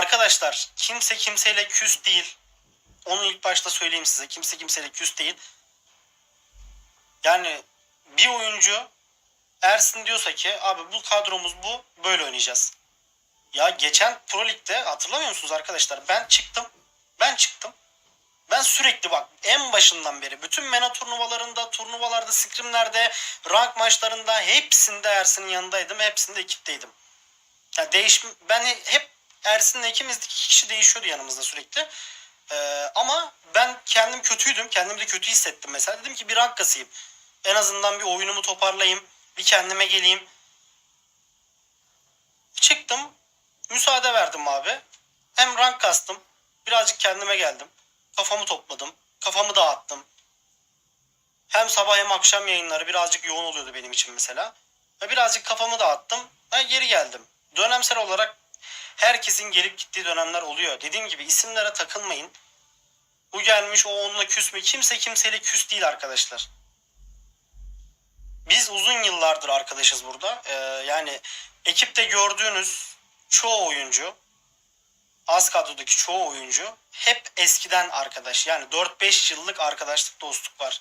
Arkadaşlar kimse kimseyle küs değil. Onu ilk başta söyleyeyim size. Kimse kimseyle küs değil. Yani bir oyuncu Ersin diyorsa ki abi bu kadromuz bu böyle oynayacağız. Ya geçen Pro Lig'de hatırlamıyor musunuz arkadaşlar? Ben çıktım. Ben çıktım. Ben sürekli bak en başından beri bütün mena turnuvalarında, turnuvalarda, scrimlerde, rank maçlarında hepsinde Ersin'in yanındaydım. Hepsinde ekipteydim. Ya değiş ben hep Ersin'le ikimiz iki kişi değişiyordu yanımızda sürekli. Ee, ama ben kendim kötüydüm. Kendimi de kötü hissettim mesela. Dedim ki bir rank. En azından bir oyunumu toparlayayım. Bir kendime geleyim. Çıktım. Müsaade verdim abi. Hem rank kastım. Birazcık kendime geldim. Kafamı topladım. Kafamı dağıttım. Hem sabah hem akşam yayınları birazcık yoğun oluyordu benim için mesela. Ve birazcık kafamı dağıttım. Ve geri geldim. Dönemsel olarak herkesin gelip gittiği dönemler oluyor. Dediğim gibi isimlere takılmayın. Bu gelmiş o onunla küs mü? Kimse kimseyle küs değil arkadaşlar. Biz uzun yıllardır arkadaşız burada. Ee, yani ekipte gördüğünüz çoğu oyuncu az kadrodaki çoğu oyuncu hep eskiden arkadaş. Yani 4-5 yıllık arkadaşlık dostluk var.